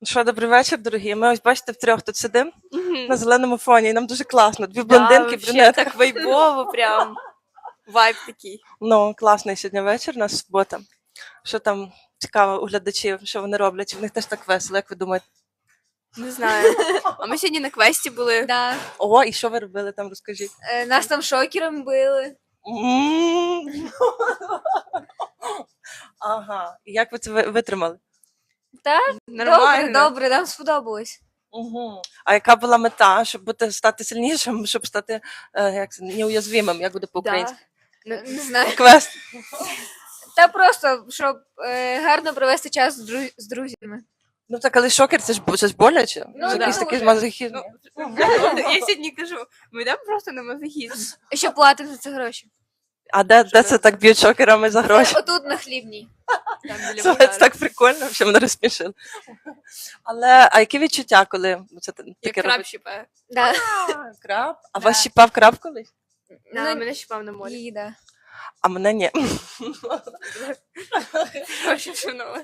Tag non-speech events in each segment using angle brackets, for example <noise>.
Ну Що, добрий вечір, дорогі. Ми ось бачите втрьох тут сидимо на зеленому фоні, і нам дуже класно. Дві блондинки, вообще брюнетка. так вайбово прям. Вайб такий. Ну, класний сьогодні вечір, у нас субота. Що там цікаво у глядачів, що вони роблять? В них теж так весело, як ви думаєте? Не знаю. А ми сьогодні на квесті були. Да. О, і що ви робили там, розкажіть. Е, Нас там шокером били. М. Ага. І як ви це ви- витримали? Так, Нормально. добре, добре, нам сподобалось. Угу. А яка була мета, щоб бути стати сильнішим, щоб стати е, як це, неуязвимим, як буде по-українськи? Не, не знаю. Квест. Та просто, щоб е, гарно провести час з, друз- з друзями. Ну так, але шокер це ж бо- це ж боляче. Ну, це да. якийсь такий мазохізм. Ну, <laughs> я сьогодні кажу, ми йдемо просто на мазохізм. І ще платимо за це гроші. А де, де це так б'ють шокерами за гроші? Отут на хлібній. <laughs> Там біля Це, це так прикольно, що мене розсмішили. Але а які відчуття, коли це таке краб робить? щіпає. Да. А, Краб? А <laughs> Да. вас щіпав краб колись? Да, Ну, мене щипав на морі. Її, да. А мене ні.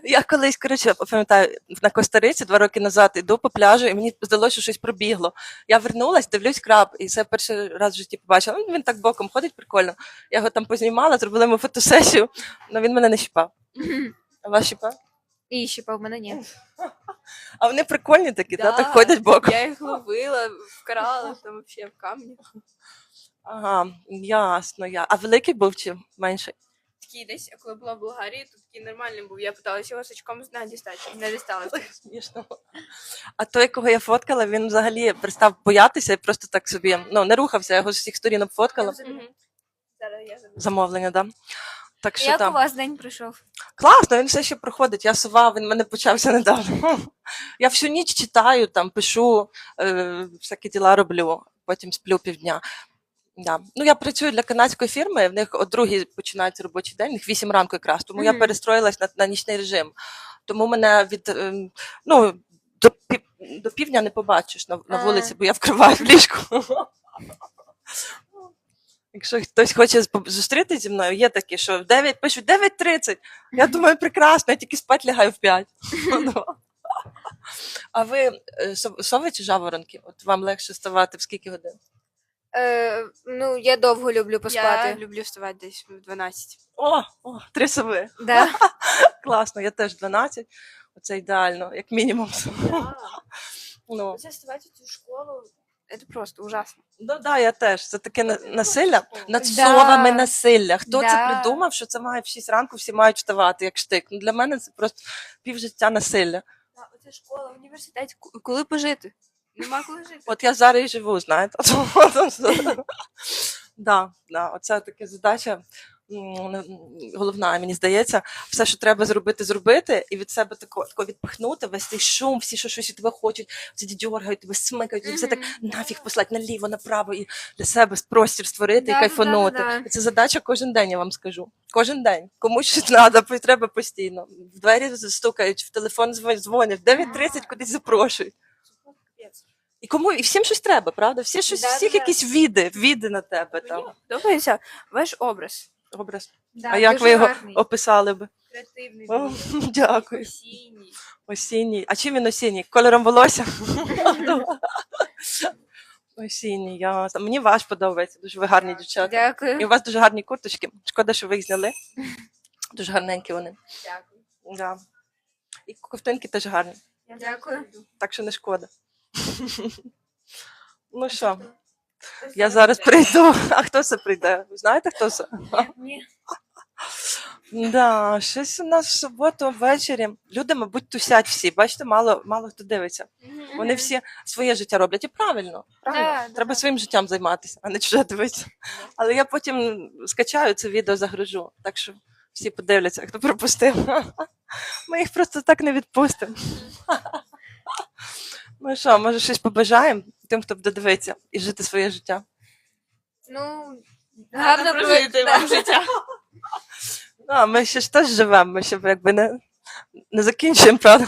Я колись, коротше, пам'ятаю, на Коста-Риці два роки назад іду по пляжу, і мені здалося, що щось пробігло. Я вернулась, дивлюсь краб, і це перший раз в житті побачила. Ну, Він так боком ходить прикольно. Я його там познімала, зробила йому фотосесію, але він мене не щіпав. А вас щіпав? І ще в мене ні. А вони прикольні такі, да, Да. так ходять боком. Я їх ловила, вкрала там взагалі в камні. Ага, ясно. Я. А великий був чи менший? Такий десь, коли була в Болгарії, то такий нормальний був. Я питалася його сачком з дістати. Не дістала. Смішно. А той, кого я фоткала, він взагалі перестав боятися і просто так собі ну, не рухався, я його з всіх сторін обфоткала. Мгм. Зараз я забуду. Замовлення, да? Так що Як там. у вас день пройшов? Класно, він все ще проходить. Я сова, він в мене почався недавно. <laughs> Я всю ніч читаю, там пишу, е, всякі діла роблю, потім сплю півдня. Да. Ну, я працюю для канадської фірми, в них о другій починається робочий день, в них 8 ранку якраз, тому я Мгм. перестроїлась на, на нічний режим. Тому мене від ем, ну, до, пів, до півдня не побачиш на, на вулиці, бо я вкриваю в ліжку. Якщо хтось хоче з- зустрітися зі мною, є такі, що в 9 пишуть 9.30. Я думаю, прекрасно, я тільки спать лягаю в 5. Ну. А ви е, сови чи жаворонки? От вам легше вставати в скільки годин? Е, ну, я довго люблю Я поспати. люблю вставати десь в 12. О, о, три сови. Да. <laughs> Класно, я теж 12. Оце ідеально, як мінімум. <laughs> Ну, Оце вставати в цю школу, це просто ужасно. ну да, я теж. Це таке на- насилля над Да. совами насилля. Хто це Да. придумав, що це має в 6 ранку, всі мають вставати, як штик. Ну, для мене це просто півжиття насилля. Оце школа, університет, коли пожити? Нема коли жити. От я зараз і живу, знаєте. <laughs> да, да, оце така задача. Головна, мені здається, все, що треба зробити, зробити, і від себе тако, тако відпихнути, весь цей шум, всі, що щось від тебе хочуть, ці дьоргають, тебе смикають, і все так нафіг послати наліво, направо і для себе простір створити і Да, кайфанути. да, Це задача кожен день, я вам скажу. Кожен день. Комусь щось треба, треба постійно. В двері стукають, в телефон дзвонять, дзвонять, в 9.30 кудись запрошують. І кому і всім щось треба, правда? Всі щось, Да, всіх да, да. якісь віди, віди на тебе там. Мені подобається ваш образ. Образ. Да, а як ви його гарний. описали би? Креативний, О, <laughs> дякую. осінній. Осінній. А чим він осінній? Кольором волосся? <laughs> осінній, ясно. Мені ваш подобається, дуже ви гарні дівчата. І у вас дуже гарні курточки. Шкода, що ви їх зняли. Дуже гарненькі вони. Дякую. Да. І ковтинки теж гарні, Дякую. так що не шкода. Ну що, я зараз прийду. <laughs> А хто це прийде? Ви знаєте, хто це? Ні. Да, щось у нас в суботу ввечері. Люди, мабуть, тусять всі. Бачите, мало, мало хто дивиться. Вони всі своє життя роблять. І правильно, правильно. Треба своїм життям займатися, а не чуже дивитися. Але я потім скачаю це відео, загружу. Так що всі подивляться, хто пропустив. <laughs> Ми їх просто так не відпустимо. Ну що, може, щось побажаємо тим, хто буде дивитися і жити своє життя. Ну, Гарно гарно прожити вам життя. <laughs> Ну, а ми ще ж теж живемо, ми ще якби не, не закінчуємо, правда?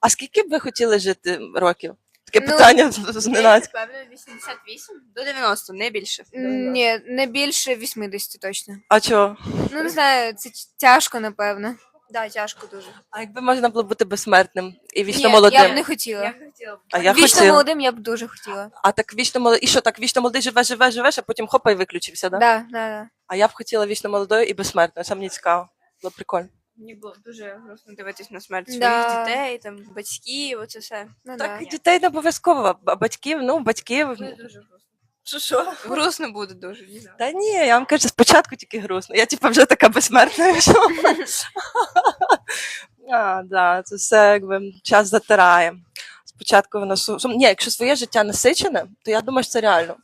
А скільки б ви хотіли жити років? Таке Ну, питання зненацька. Певно, 88 до 90, не більше. Ні, не більше 80 точно. А чого? Ну, не знаю, це тяжко, напевно. Да, тяжко дуже. А якби можна було бути безсмертним і вічно Ні, молодим? я б не хотіла. Я хотіла б. А я Вічно хотіла. молодим я б дуже хотіла. А так вічно молодий. І що так, вічно молодий живе, живе, живеш, а потім хопа і виключився, да? Да, да, да. А я б хотіла вічно молодою і безсмертною. Це мені цікаво. Було б прикольно. Мені було б дуже грустно дивитись на смерть Да. своїх дітей, там, батьків, оце все. Ну, Так, да. і дітей не обов'язково, а батьків, ну, батьків. Буде дуже грустно. Що що? Грустно буде дуже, не знаю. Та ні, я вам кажу, спочатку тільки грустно. Я типу вже така безсмертна. <laughs> що. а, да, це все якби час затирає. Спочатку воно сум... сум- Ні, якщо своє життя насичене, то я думаю, що це реально.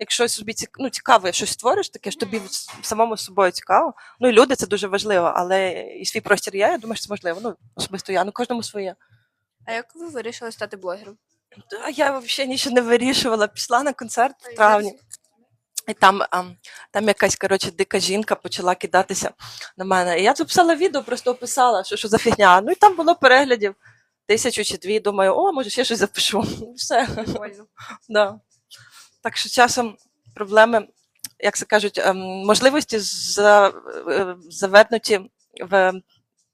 Якщо собі цік... ну, цікаво, щось створиш, таке що тобі с- самому з собою цікаво. Ну і люди це дуже важливо, але і свій простір є, я думаю, що це можливо. Ну, особисто я, ну кожному своє. А як ви вирішили стати блогером? Та я взагалі нічого не вирішувала. Пішла на концерт в травні. І там, а, там якась коротше, дика жінка почала кидатися на мене. І я записала відео, просто описала, що, що за фігня. Ну і там було переглядів тисячу чи дві. Думаю, о, може, ще щось запишу. <laughs> Все. <laughs> Да. Так що часом проблеми, як це кажуть, ем, можливості за, е, завернуті в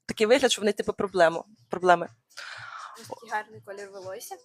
такий вигляд, що вони типу проблему. проблеми. Такий гарний колір волосся.